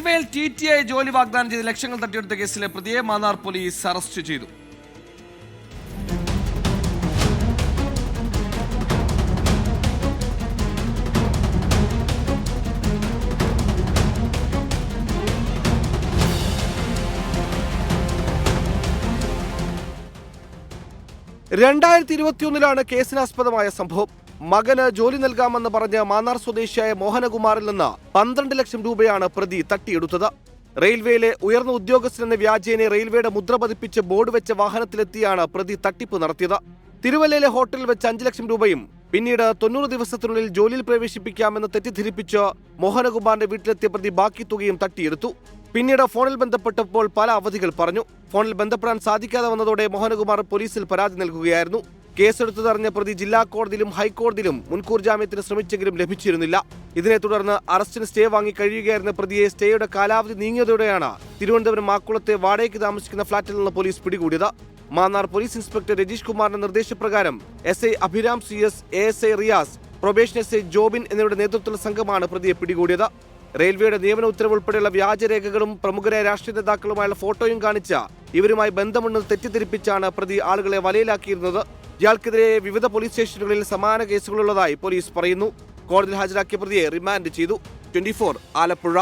റെയിൽവേയിൽ T T I ജോലി വാഗ്ദാനം ചെയ്ത് ലക്ഷങ്ങൾ തട്ടിയെടുത്ത കേസിലെ പ്രതിയെ മാന്നാർ പോലീസ് അറസ്റ്റ് ചെയ്തു. രണ്ടായിരത്തി ഇരുപത്തിയൊന്നിലാണ് കേസിനാസ്പദമായ സംഭവം. മകന് ജോലി നൽകാമെന്ന് പറഞ്ഞ് മാന്നാർ സ്വദേശിയായ മോഹനകുമാറിൽ നിന്ന് പന്ത്രണ്ട് ലക്ഷം രൂപയാണ് പ്രതി തട്ടിയെടുത്തത്. റെയിൽവേയിലെ ഉയർന്ന ഉദ്യോഗസ്ഥനെന്ന വ്യാജേനെ റെയിൽവേയുടെ മുദ്ര പതിപ്പിച്ച് ബോർഡ് വെച്ച വാഹനത്തിലെത്തിയാണ് പ്രതി തട്ടിപ്പ് നടത്തിയത്. തിരുവല്ലയിലെ ഹോട്ടലിൽ വെച്ച് അഞ്ച് ലക്ഷം രൂപയും പിന്നീട് തൊണ്ണൂറ് ദിവസത്തിനുള്ളിൽ ജോലിയിൽ പ്രവേശിപ്പിക്കാമെന്ന് തെറ്റിദ്ധരിപ്പിച്ച് മോഹനകുമാറിന്റെ വീട്ടിലെത്തിയ പ്രതി ബാക്കി തുകയും തട്ടിയെടുത്തു. പിന്നീട് ഫോണിൽ ബന്ധപ്പെട്ടപ്പോൾ പല അവധികൾ പറഞ്ഞു. ഫോണിൽ ബന്ധപ്പെടാൻ സാധിക്കാതെ വന്നതോടെ മോഹനകുമാർ പോലീസിൽ പരാതി നൽകുകയായിരുന്നു. കേസെടുത്തതറിഞ്ഞ പ്രതി ജില്ലാ കോടതിയിലും ഹൈക്കോടതിയിലും മുൻകൂർ ജാമ്യത്തിന് ശ്രമിച്ചെങ്കിലും ലഭിച്ചിരുന്നില്ല. ഇതിനെ തുടർന്ന് അറസ്റ്റിന് സ്റ്റേ വാങ്ങി കഴിയുകയായിരുന്ന പ്രതിയെ സ്റ്റേയുടെ കാലാവധി നീങ്ങിയതോടെയാണ് തിരുവനന്തപുരം മാക്കുളത്തെ വാടകയ്ക്ക് താമസിക്കുന്ന ഫ്ളാറ്റിൽ നിന്ന് പോലീസ് പിടികൂടിയത്. മാന്നാർ പോലീസ് ഇൻസ്പെക്ടർ രജീഷ് കുമാറിന്റെ നിർദ്ദേശപ്രകാരം S I Abhiram C S A S I Riyas probation S I Jobin എന്നിവരുടെ നേതൃത്വത്തിലുള്ള സംഘമാണ് പ്രതിയെ പിടികൂടിയത്. റെയിൽവേയുടെ നിയമന ഉത്തരവ് ഉൾപ്പെടെയുള്ള വ്യാജരേഖകളും പ്രമുഖരായ രാഷ്ട്രീയ നേതാക്കളുമായുള്ള ഫോട്ടോയും കാണിച്ച ഇവരുമായി ബന്ധമുണ്ടെന്ന് തെറ്റിദ്ധരിപ്പിച്ചാണ് പ്രതി ആളുകളെ വലയിലാക്കിയിരുന്നത്. ഇയാൾക്കെതിരെ വിവിധ പോലീസ് സ്റ്റേഷനുകളിൽ സമാന കേസുകളുള്ളതായി പോലീസ് പറയുന്നു. കോടതിയിൽ ഹാജരാക്കിയ പ്രതിയെ റിമാൻഡ് ചെയ്തു. ട്വന്റി ആലപ്പുഴ.